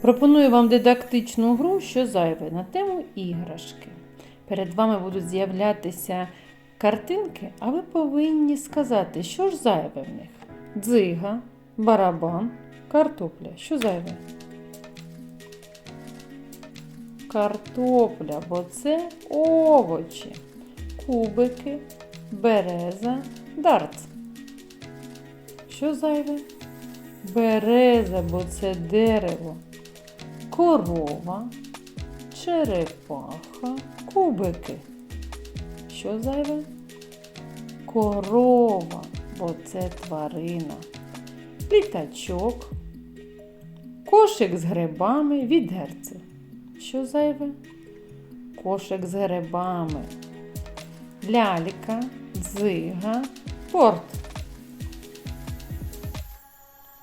Пропоную вам дидактичну гру, що зайве на тему іграшки. Перед вами будуть з'являтися картинки, а ви повинні сказати, що ж зайве в них. Дзига, барабан, картопля. Що зайве? Картопля, бо це овочі, кубики, береза, дарт. Що зайве? Береза, бо це дерево, корова, черепаха, кубики. Що зайве? Корова, бо це тварина, літачок, кошик з грибами, відерце. Що зайве? Кошик з грибами, лялька, дзига, порт.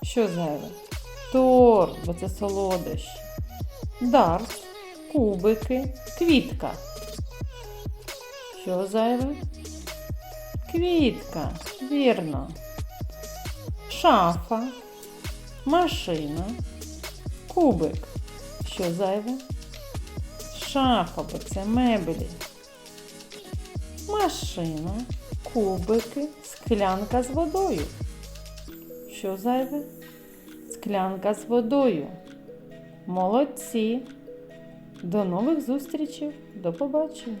Що зайве? Торт, бо це солодощі. Дарт, кубики, квітка. Що зайве? Квітка, вірно. Шафа, машина, кубик. Що зайве? Шафа, бо це меблі. Машина, кубики, склянка з водою. Що зайве? Склянка з водою. Молодці. До нових зустрічей. До побачення.